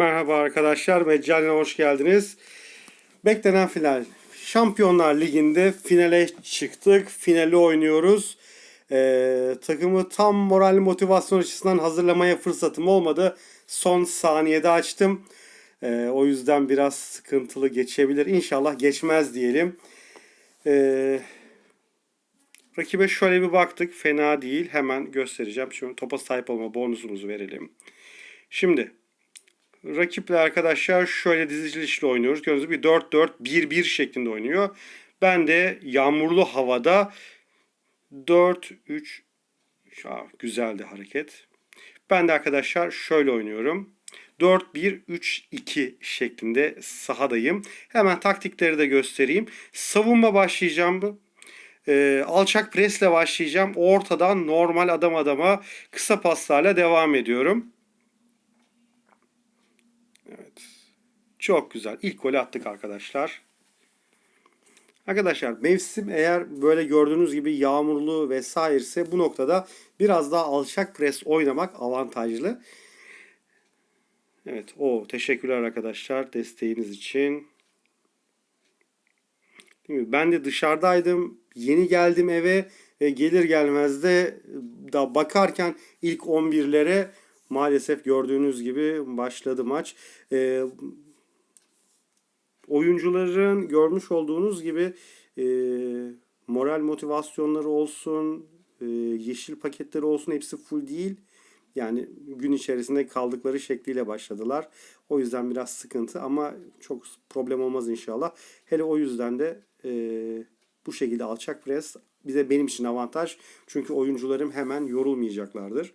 Merhaba arkadaşlar, Meccan'a hoş geldiniz. Beklenen final. Şampiyonlar Ligi'nde finale çıktık. Finali oynuyoruz. Ee, takımı tam moral motivasyon açısından hazırlamaya fırsatım olmadı. Son saniyede açtım. Ee, o yüzden biraz sıkıntılı geçebilir. İnşallah geçmez diyelim. Ee, rakibe şöyle bir baktık. Fena değil. Hemen göstereceğim. Şimdi topa sahip olma bonusumuzu verelim. Şimdi Rakiple arkadaşlar şöyle dizilişle oynuyoruz. Gördüğünüz gibi 4-4-1-1 şeklinde oynuyor. Ben de yağmurlu havada 4-3 güzeldi hareket. Ben de arkadaşlar şöyle oynuyorum. 4-1-3-2 şeklinde sahadayım. Hemen taktikleri de göstereyim. Savunma başlayacağım. E, alçak presle başlayacağım. Ortadan normal adam adama kısa paslarla devam ediyorum. Çok güzel. İlk golü attık arkadaşlar. Arkadaşlar mevsim eğer böyle gördüğünüz gibi yağmurlu vesaire ise bu noktada biraz daha alçak pres oynamak avantajlı. Evet o teşekkürler arkadaşlar desteğiniz için. Ben de dışarıdaydım. Yeni geldim eve ve gelir gelmez de da bakarken ilk 11'lere maalesef gördüğünüz gibi başladı maç. E, oyuncuların görmüş olduğunuz gibi e, moral motivasyonları olsun, e, yeşil paketleri olsun hepsi full değil. Yani gün içerisinde kaldıkları şekliyle başladılar. O yüzden biraz sıkıntı ama çok problem olmaz inşallah. Hele o yüzden de e, bu şekilde alçak pres bize benim için avantaj. Çünkü oyuncularım hemen yorulmayacaklardır.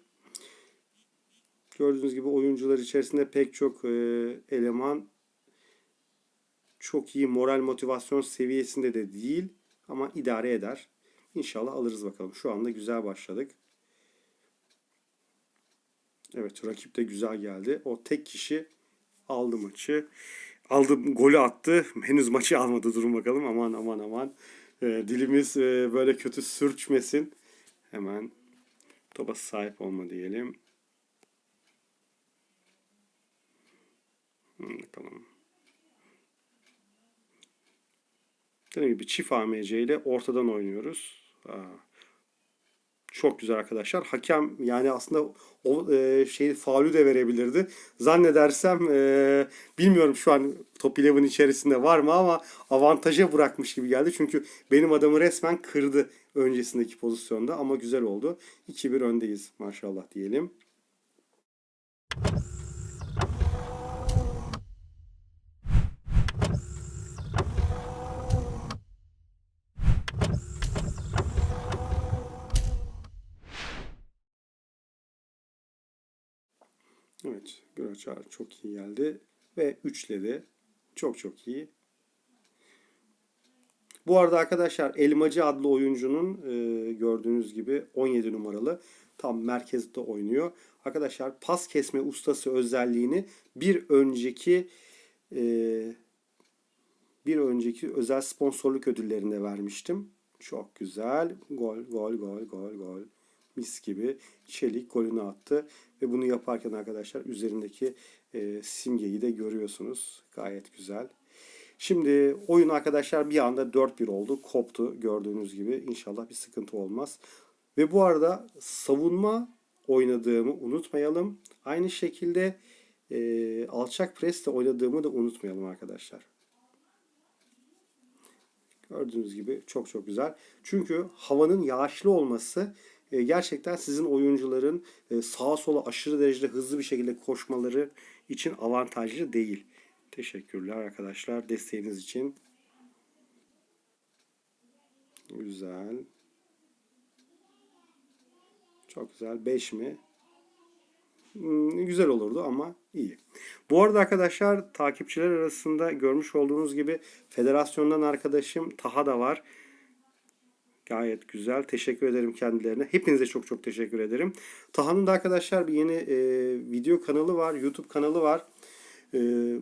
Gördüğünüz gibi oyuncular içerisinde pek çok e, eleman çok iyi moral motivasyon seviyesinde de değil ama idare eder. İnşallah alırız bakalım. Şu anda güzel başladık. Evet rakip de güzel geldi. O tek kişi aldı maçı. Aldı golü attı. Henüz maçı almadı. Durun bakalım. Aman aman aman. E, dilimiz e, böyle kötü sürçmesin. Hemen topa sahip olma diyelim. Bakalım. Dediğim gibi çift AMC ile ortadan oynuyoruz. Çok güzel arkadaşlar. Hakem yani aslında o e, şeyi faulü de verebilirdi. Zannedersem e, bilmiyorum şu an Top 11 içerisinde var mı ama avantaja bırakmış gibi geldi. Çünkü benim adamı resmen kırdı öncesindeki pozisyonda ama güzel oldu. 2-1 öndeyiz maşallah diyelim. Evet, Güraçar çok iyi geldi ve üçledi. Çok çok iyi. Bu arada arkadaşlar Elmacı adlı oyuncunun e, gördüğünüz gibi 17 numaralı tam merkezde oynuyor. Arkadaşlar pas kesme ustası özelliğini bir önceki e, bir önceki özel sponsorluk ödüllerinde vermiştim. Çok güzel. Gol, gol, gol, gol, gol. Mis gibi. Çelik golünü attı. Ve bunu yaparken arkadaşlar üzerindeki e, simgeyi de görüyorsunuz. Gayet güzel. Şimdi oyun arkadaşlar bir anda 4-1 oldu. Koptu gördüğünüz gibi. İnşallah bir sıkıntı olmaz. Ve bu arada savunma oynadığımı unutmayalım. Aynı şekilde e, alçak presle oynadığımı da unutmayalım arkadaşlar. Gördüğünüz gibi çok çok güzel. Çünkü havanın yağışlı olması e, gerçekten sizin oyuncuların e, sağa sola aşırı derecede hızlı bir şekilde koşmaları için avantajlı değil. Teşekkürler arkadaşlar desteğiniz için. Güzel. Çok güzel. 5 mi? Hmm, güzel olurdu ama iyi. Bu arada arkadaşlar takipçiler arasında görmüş olduğunuz gibi federasyondan arkadaşım Taha da var. Gayet güzel. Teşekkür ederim kendilerine. Hepinize çok çok teşekkür ederim. Taha'nın da arkadaşlar bir yeni e, video kanalı var. YouTube kanalı var. E,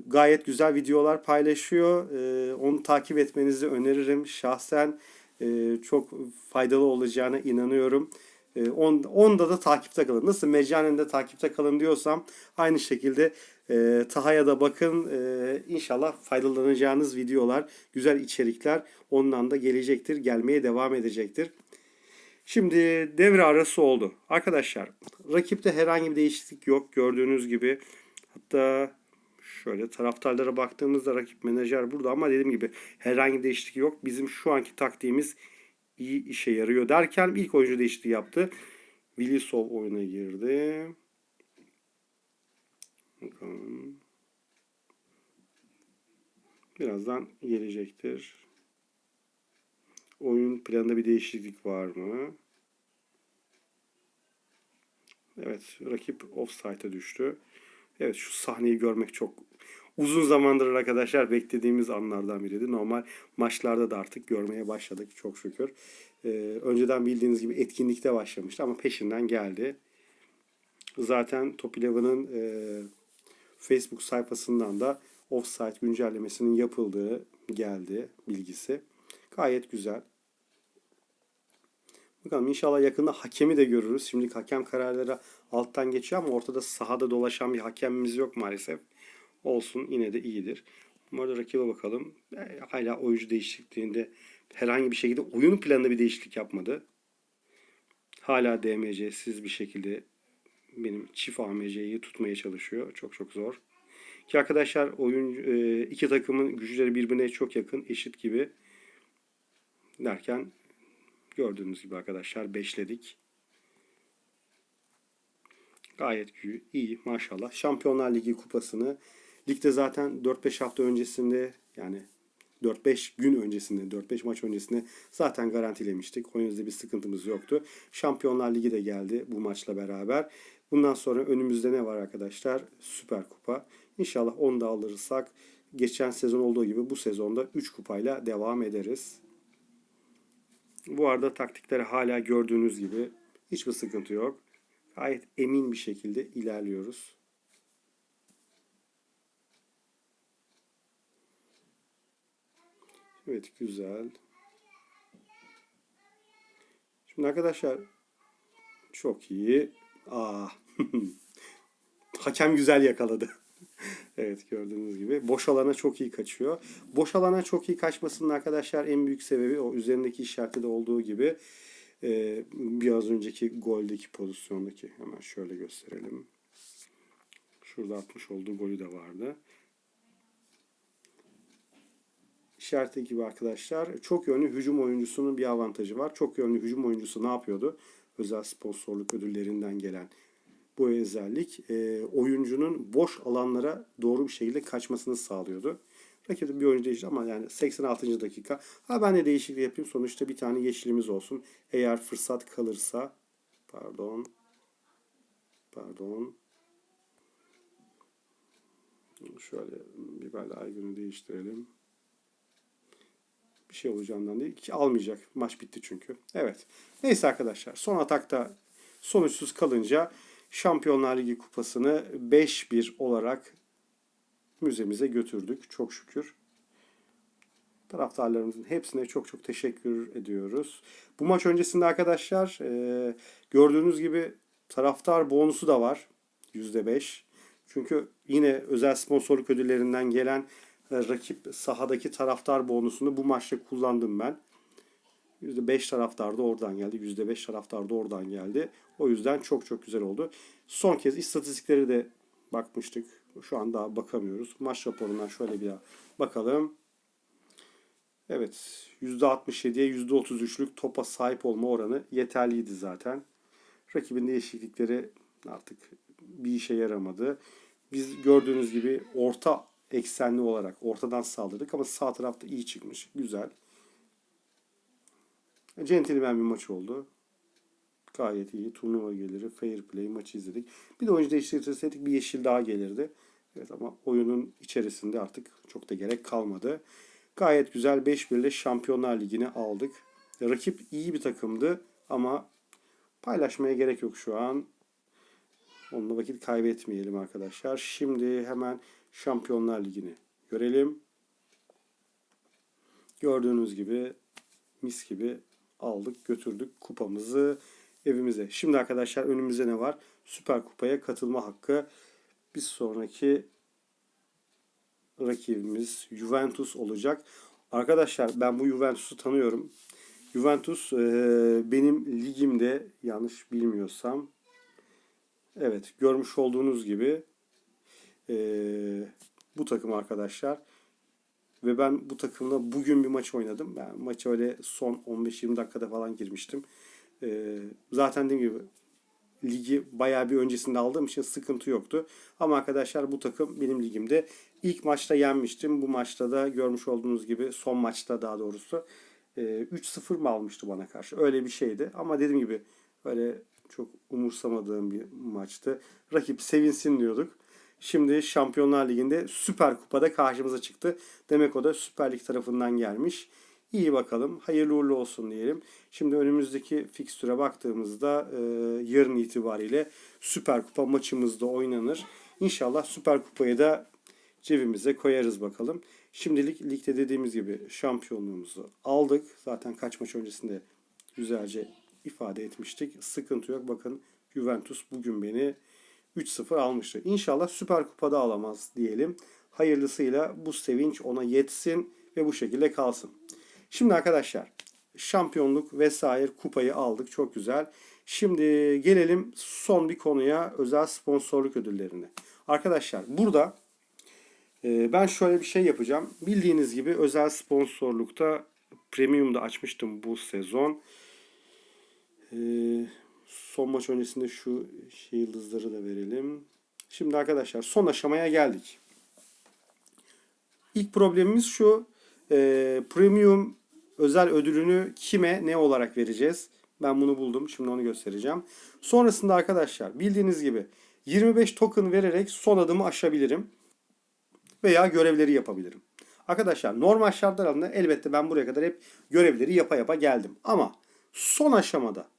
gayet güzel videolar paylaşıyor. E, onu takip etmenizi öneririm. Şahsen e, çok faydalı olacağına inanıyorum. E, on, onda da takipte kalın. Nasıl Meccanen'de takipte kalın diyorsam aynı şekilde e, Taha'ya da bakın. E, inşallah faydalanacağınız videolar, güzel içerikler ondan da gelecektir. Gelmeye devam edecektir. Şimdi devre arası oldu. Arkadaşlar rakipte herhangi bir değişiklik yok. Gördüğünüz gibi hatta şöyle taraftarlara baktığımızda rakip menajer burada ama dediğim gibi herhangi bir değişiklik yok. Bizim şu anki taktiğimiz iyi işe yarıyor derken ilk oyuncu değişikliği yaptı. Vilisov oyuna girdi. Bakalım. Birazdan gelecektir. Oyun planında bir değişiklik var mı? Evet, rakip offside'a düştü. Evet, şu sahneyi görmek çok uzun zamandır arkadaşlar beklediğimiz anlardan biriydi. Normal maçlarda da artık görmeye başladık çok şükür. Ee, önceden bildiğiniz gibi etkinlikte başlamıştı ama peşinden geldi. Zaten Top Eleven'ın e, Facebook sayfasından da offside güncellemesinin yapıldığı geldi bilgisi. Gayet güzel. Bakalım inşallah yakında hakemi de görürüz. Şimdi hakem kararları alttan geçiyor ama ortada sahada dolaşan bir hakemimiz yok maalesef. Olsun yine de iyidir. Bu arada rakibe bakalım. E, hala oyuncu değişikliğinde herhangi bir şekilde oyun planında bir değişiklik yapmadı. Hala DMC'siz bir şekilde benim çift AMC'yi tutmaya çalışıyor. Çok çok zor. Ki arkadaşlar oyun e, iki takımın güçleri birbirine çok yakın, eşit gibi derken gördüğünüz gibi arkadaşlar beşledik. Gayet iyi maşallah. Şampiyonlar Ligi kupasını ligde zaten 4-5 hafta öncesinde yani 4-5 gün öncesinde, 4-5 maç öncesinde zaten garantilemiştik. O yüzden bir sıkıntımız yoktu. Şampiyonlar Ligi de geldi bu maçla beraber. Bundan sonra önümüzde ne var arkadaşlar? Süper Kupa. İnşallah onu da alırsak geçen sezon olduğu gibi bu sezonda 3 kupayla devam ederiz. Bu arada taktikleri hala gördüğünüz gibi hiçbir sıkıntı yok. Gayet emin bir şekilde ilerliyoruz. Evet güzel. Şimdi arkadaşlar çok iyi. Aa. Hakem güzel yakaladı. evet gördüğünüz gibi. Boş alana çok iyi kaçıyor. Boş alana çok iyi kaçmasının arkadaşlar en büyük sebebi o üzerindeki işarette de olduğu gibi e, biraz önceki goldeki pozisyondaki hemen şöyle gösterelim. Şurada atmış olduğu golü de vardı. İşareti gibi arkadaşlar. Çok yönlü hücum oyuncusunun bir avantajı var. Çok yönlü hücum oyuncusu ne yapıyordu? Özel sponsorluk ödüllerinden gelen bu özellik e, oyuncunun boş alanlara doğru bir şekilde kaçmasını sağlıyordu. Rakibin bir oyuncu değişti ama yani 86. dakika. Ha ben de değişiklik yapayım. Sonuçta bir tane yeşilimiz olsun. Eğer fırsat kalırsa pardon pardon şöyle biberle aygını değiştirelim. Bir şey olacağından değil. Ki almayacak. Maç bitti çünkü. Evet. Neyse arkadaşlar. Son atakta sonuçsuz kalınca Şampiyonlar Ligi kupasını 5-1 olarak müzemize götürdük. Çok şükür. Taraftarlarımızın hepsine çok çok teşekkür ediyoruz. Bu maç öncesinde arkadaşlar e, gördüğünüz gibi taraftar bonusu da var. %5. Çünkü yine özel sponsorluk ödüllerinden gelen rakip sahadaki taraftar bonusunu bu maçta kullandım ben. %5 taraftar da oradan geldi. %5 taraftar da oradan geldi. O yüzden çok çok güzel oldu. Son kez istatistikleri de bakmıştık. Şu an daha bakamıyoruz. Maç raporundan şöyle bir bakalım. Evet %67'ye %33'lük topa sahip olma oranı yeterliydi zaten. Rakibin değişiklikleri artık bir işe yaramadı. Biz gördüğünüz gibi orta eksenli olarak ortadan saldırdık ama sağ tarafta iyi çıkmış. Güzel. Centilmen bir maç oldu. Gayet iyi. Turnuva geliri, fair play maçı izledik. Bir de oyuncu değiştirseydik bir yeşil daha gelirdi. Evet ama oyunun içerisinde artık çok da gerek kalmadı. Gayet güzel 5-1 ile Şampiyonlar Ligi'ni aldık. Rakip iyi bir takımdı ama paylaşmaya gerek yok şu an. Onunla vakit kaybetmeyelim arkadaşlar. Şimdi hemen Şampiyonlar Ligi'ni görelim. Gördüğünüz gibi mis gibi aldık götürdük kupamızı. evimize. Şimdi arkadaşlar önümüzde ne var? Süper Kupa'ya katılma hakkı. Bir sonraki rakibimiz Juventus olacak. Arkadaşlar ben bu Juventus'u tanıyorum. Juventus benim ligimde yanlış bilmiyorsam evet görmüş olduğunuz gibi e, bu takım arkadaşlar ve ben bu takımla bugün bir maç oynadım. Ben maça öyle son 15-20 dakikada falan girmiştim. E, zaten dediğim gibi ligi bayağı bir öncesinde aldığım için sıkıntı yoktu. Ama arkadaşlar bu takım benim ligimde ilk maçta yenmiştim. Bu maçta da görmüş olduğunuz gibi son maçta daha doğrusu e, 3-0 mı almıştı bana karşı. Öyle bir şeydi. Ama dediğim gibi öyle çok umursamadığım bir maçtı. Rakip sevinsin diyorduk. Şimdi Şampiyonlar Ligi'nde Süper Kupa'da karşımıza çıktı. Demek o da Süper Lig tarafından gelmiş. İyi bakalım. Hayırlı uğurlu olsun diyelim. Şimdi önümüzdeki fikstüre baktığımızda e, yarın itibariyle Süper Kupa maçımız da oynanır. İnşallah Süper Kupayı da cebimize koyarız bakalım. Şimdilik ligde dediğimiz gibi şampiyonluğumuzu aldık. Zaten kaç maç öncesinde güzelce ifade etmiştik. Sıkıntı yok. Bakın Juventus bugün beni 3-0 almıştı. İnşallah Süper Kupa'da alamaz diyelim. Hayırlısıyla bu sevinç ona yetsin ve bu şekilde kalsın. Şimdi arkadaşlar şampiyonluk vesaire kupayı aldık. Çok güzel. Şimdi gelelim son bir konuya özel sponsorluk ödüllerine. Arkadaşlar burada e, ben şöyle bir şey yapacağım. Bildiğiniz gibi özel sponsorlukta premium'da açmıştım bu sezon. Son maç öncesinde şu şey yıldızları da verelim. Şimdi arkadaşlar son aşamaya geldik. İlk problemimiz şu. E, premium özel ödülünü kime ne olarak vereceğiz? Ben bunu buldum. Şimdi onu göstereceğim. Sonrasında arkadaşlar bildiğiniz gibi 25 token vererek son adımı aşabilirim. Veya görevleri yapabilirim. Arkadaşlar normal şartlar altında elbette ben buraya kadar hep görevleri yapa yapa geldim. Ama son aşamada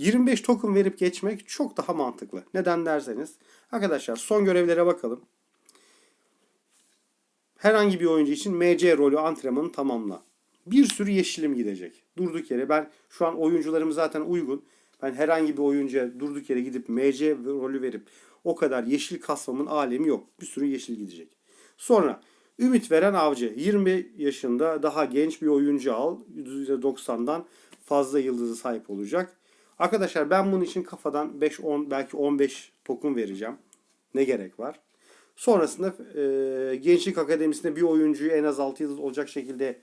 25 token verip geçmek çok daha mantıklı. Neden derseniz arkadaşlar son görevlere bakalım. Herhangi bir oyuncu için MC rolü antrenmanı tamamla. Bir sürü yeşilim gidecek. Durduk yere ben şu an oyuncularım zaten uygun. Ben herhangi bir oyuncuya durduk yere gidip MC rolü verip o kadar yeşil kasmamın alemi yok. Bir sürü yeşil gidecek. Sonra ümit veren avcı. 20 yaşında daha genç bir oyuncu al. %90'dan fazla yıldızı sahip olacak. Arkadaşlar ben bunun için kafadan 5-10 belki 15 token vereceğim. Ne gerek var? Sonrasında e, Gençlik Akademisi'nde bir oyuncuyu en az 6 yıldız olacak şekilde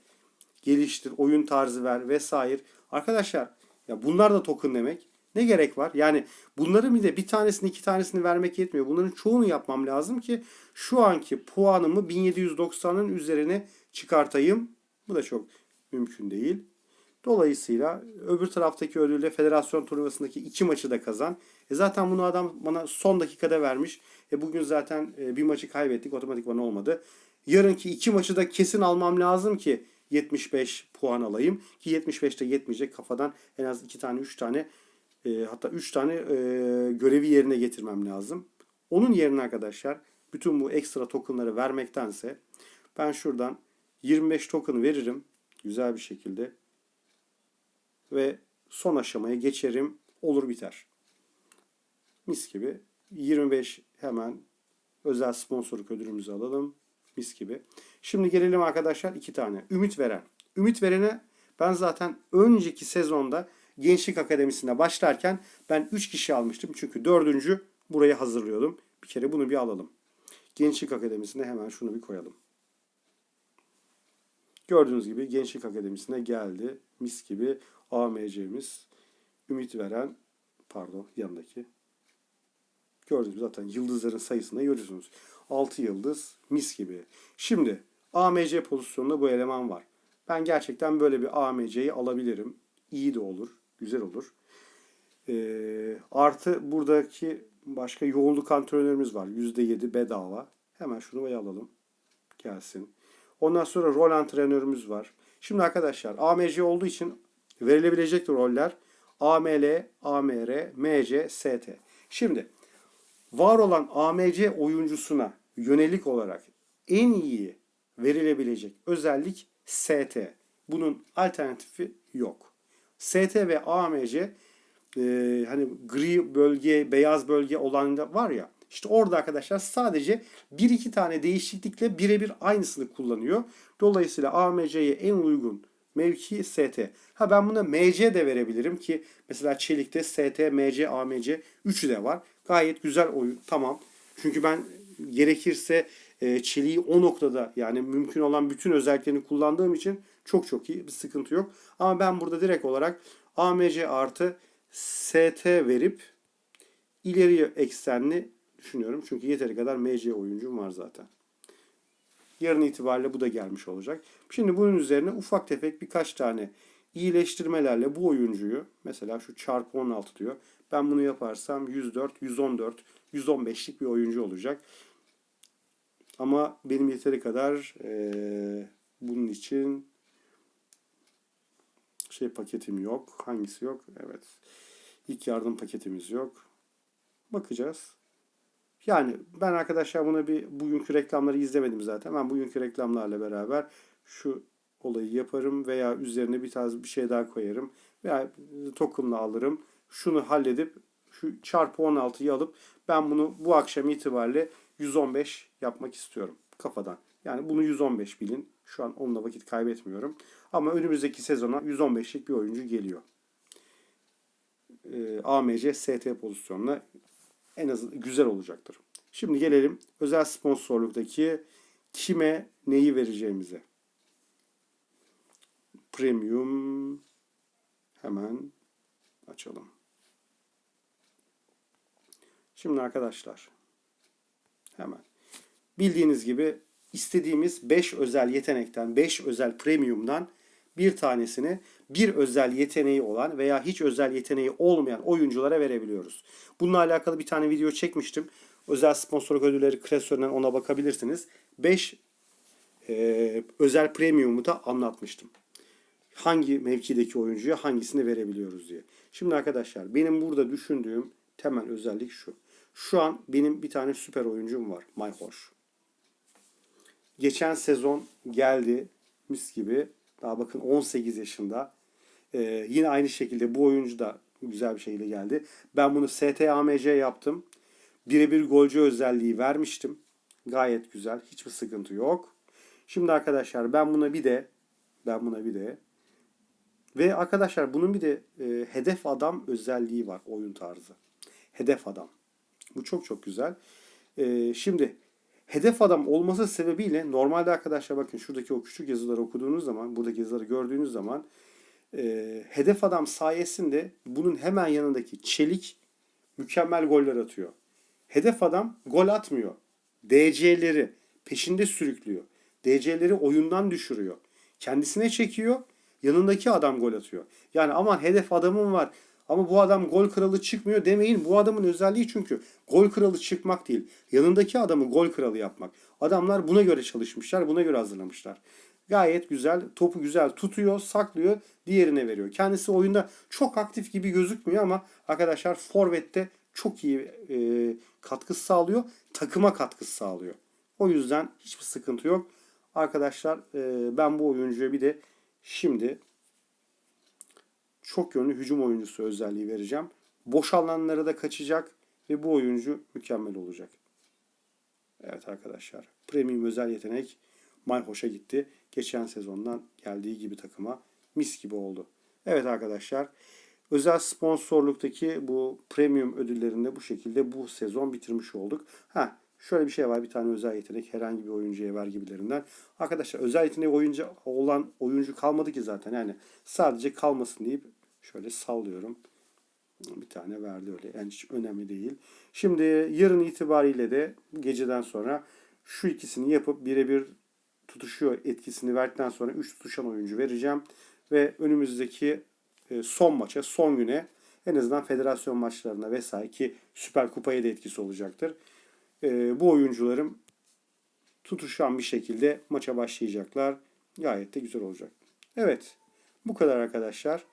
geliştir, oyun tarzı ver vesaire. Arkadaşlar ya bunlar da token demek. Ne gerek var? Yani bunların bir de bir tanesini iki tanesini vermek yetmiyor. Bunların çoğunu yapmam lazım ki şu anki puanımı 1790'ın üzerine çıkartayım. Bu da çok mümkün değil. Dolayısıyla öbür taraftaki ödülle federasyon turnuvasındaki iki maçı da kazan. E zaten bunu adam bana son dakikada vermiş. E bugün zaten e, bir maçı kaybettik. Otomatikman olmadı. Yarınki iki maçı da kesin almam lazım ki 75 puan alayım. Ki 75'te yetmeyecek kafadan en az 2 tane 3 tane e, hatta 3 tane e, görevi yerine getirmem lazım. Onun yerine arkadaşlar bütün bu ekstra tokenları vermektense ben şuradan 25 token veririm güzel bir şekilde ve son aşamaya geçerim olur biter. Mis gibi 25 hemen özel sponsorluk ödülümüzü alalım. Mis gibi. Şimdi gelelim arkadaşlar iki tane. Ümit veren. Ümit verene ben zaten önceki sezonda Gençlik Akademisi'nde başlarken ben 3 kişi almıştım. Çünkü dördüncü burayı hazırlıyordum. Bir kere bunu bir alalım. Gençlik Akademisi'ne hemen şunu bir koyalım. Gördüğünüz gibi Gençlik Akademisi'ne geldi. Mis gibi AMC'miz. Ümit veren pardon yanındaki. Gördüğünüz zaten yıldızların sayısını görüyorsunuz. 6 yıldız mis gibi. Şimdi AMC pozisyonunda bu eleman var. Ben gerçekten böyle bir AMC'yi alabilirim. İyi de olur. Güzel olur. Ee, artı buradaki başka yoğunluk antrenörümüz var. %7 bedava. Hemen şunu alalım. Gelsin. Ondan sonra rol antrenörümüz var. Şimdi arkadaşlar AMC olduğu için verilebilecek roller AML, AMR, MC, ST. Şimdi var olan AMC oyuncusuna yönelik olarak en iyi verilebilecek özellik ST. Bunun alternatifi yok. ST ve AMC e, hani gri bölge, beyaz bölge olan var ya. İşte orada arkadaşlar sadece bir iki tane değişiklikle birebir aynısını kullanıyor. Dolayısıyla AMC'ye en uygun mevki ST. Ha ben buna MC de verebilirim ki mesela çelikte ST, MC, AMC üçü de var. Gayet güzel oyun. Tamam. Çünkü ben gerekirse e, çeliği o noktada yani mümkün olan bütün özelliklerini kullandığım için çok çok iyi bir sıkıntı yok. Ama ben burada direkt olarak AMC artı ST verip ileriye eksenli düşünüyorum. Çünkü yeteri kadar MC oyuncum var zaten. Yarın itibariyle bu da gelmiş olacak. Şimdi bunun üzerine ufak tefek birkaç tane iyileştirmelerle bu oyuncuyu mesela şu çarpı 16 diyor. Ben bunu yaparsam 104, 114, 115'lik bir oyuncu olacak. Ama benim yeteri kadar eee, bunun için şey paketim yok. Hangisi yok? Evet. İlk yardım paketimiz yok. Bakacağız. Yani ben arkadaşlar buna bir bugünkü reklamları izlemedim zaten. Ben bugünkü reklamlarla beraber şu olayı yaparım veya üzerine bir tarz bir şey daha koyarım veya token'la alırım. Şunu halledip şu çarpı 16'yı alıp ben bunu bu akşam itibariyle 115 yapmak istiyorum kafadan. Yani bunu 115 bilin. Şu an onunla vakit kaybetmiyorum. Ama önümüzdeki sezona 115'lik bir oyuncu geliyor. Ee, AMC ST pozisyonuna en az güzel olacaktır. Şimdi gelelim özel sponsorluktaki kime neyi vereceğimize. Premium hemen açalım. Şimdi arkadaşlar hemen bildiğiniz gibi istediğimiz 5 özel yetenekten 5 özel premiumdan bir tanesini bir özel yeteneği olan veya hiç özel yeteneği olmayan oyunculara verebiliyoruz. Bununla alakalı bir tane video çekmiştim. Özel sponsorluk ödülleri klasöründen ona bakabilirsiniz. 5 e, özel premiumu da anlatmıştım. Hangi mevkideki oyuncuya hangisini verebiliyoruz diye. Şimdi arkadaşlar benim burada düşündüğüm temel özellik şu. Şu an benim bir tane süper oyuncum var. Mayhoş. Geçen sezon geldi mis gibi. Daha bakın 18 yaşında. Ee, yine aynı şekilde bu oyuncu da güzel bir şekilde geldi. Ben bunu STAMC yaptım. Birebir golcü özelliği vermiştim. Gayet güzel. Hiçbir sıkıntı yok. Şimdi arkadaşlar ben buna bir de ben buna bir de ve arkadaşlar bunun bir de e, hedef adam özelliği var oyun tarzı. Hedef adam. Bu çok çok güzel. E, şimdi hedef adam olması sebebiyle normalde arkadaşlar bakın şuradaki o küçük yazıları okuduğunuz zaman, buradaki yazıları gördüğünüz zaman e, hedef adam sayesinde bunun hemen yanındaki çelik mükemmel goller atıyor. Hedef adam gol atmıyor. DC'leri peşinde sürüklüyor. DC'leri oyundan düşürüyor. Kendisine çekiyor. Yanındaki adam gol atıyor. Yani aman hedef adamım var ama bu adam gol kralı çıkmıyor demeyin. Bu adamın özelliği çünkü gol kralı çıkmak değil. Yanındaki adamı gol kralı yapmak. Adamlar buna göre çalışmışlar, buna göre hazırlamışlar. Gayet güzel, topu güzel tutuyor, saklıyor, diğerine veriyor. Kendisi oyunda çok aktif gibi gözükmüyor ama arkadaşlar forvette çok iyi e, katkı sağlıyor, takıma katkı sağlıyor. O yüzden hiçbir sıkıntı yok. Arkadaşlar e, ben bu oyuncuya bir de şimdi çok yönlü hücum oyuncusu özelliği vereceğim. Boş alanlara da kaçacak ve bu oyuncu mükemmel olacak. Evet arkadaşlar. Premium özel yetenek Mayhoş'a gitti. Geçen sezondan geldiği gibi takıma mis gibi oldu. Evet arkadaşlar. Özel sponsorluktaki bu premium ödüllerinde bu şekilde bu sezon bitirmiş olduk. Ha şöyle bir şey var. Bir tane özel yetenek herhangi bir oyuncuya ver gibilerinden. Arkadaşlar özel yeteneği oyuncu olan oyuncu kalmadı ki zaten. Yani sadece kalmasın deyip şöyle sallıyorum. Bir tane verdi öyle. Yani hiç önemli değil. Şimdi yarın itibariyle de geceden sonra şu ikisini yapıp birebir tutuşuyor etkisini verdikten sonra 3 tutuşan oyuncu vereceğim. Ve önümüzdeki e, son maça, son güne en azından federasyon maçlarına vesaire ki Süper Kupa'ya da etkisi olacaktır. E, bu oyuncularım tutuşan bir şekilde maça başlayacaklar. Gayet de güzel olacak. Evet. Bu kadar arkadaşlar.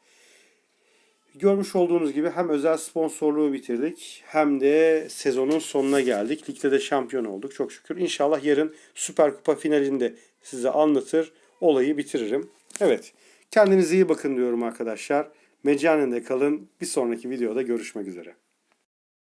Görmüş olduğunuz gibi hem özel sponsorluğu bitirdik hem de sezonun sonuna geldik. Ligde de şampiyon olduk çok şükür. İnşallah yarın Süper Kupa finalinde size anlatır, olayı bitiririm. Evet. Kendinize iyi bakın diyorum arkadaşlar. Meccane'de kalın. Bir sonraki videoda görüşmek üzere.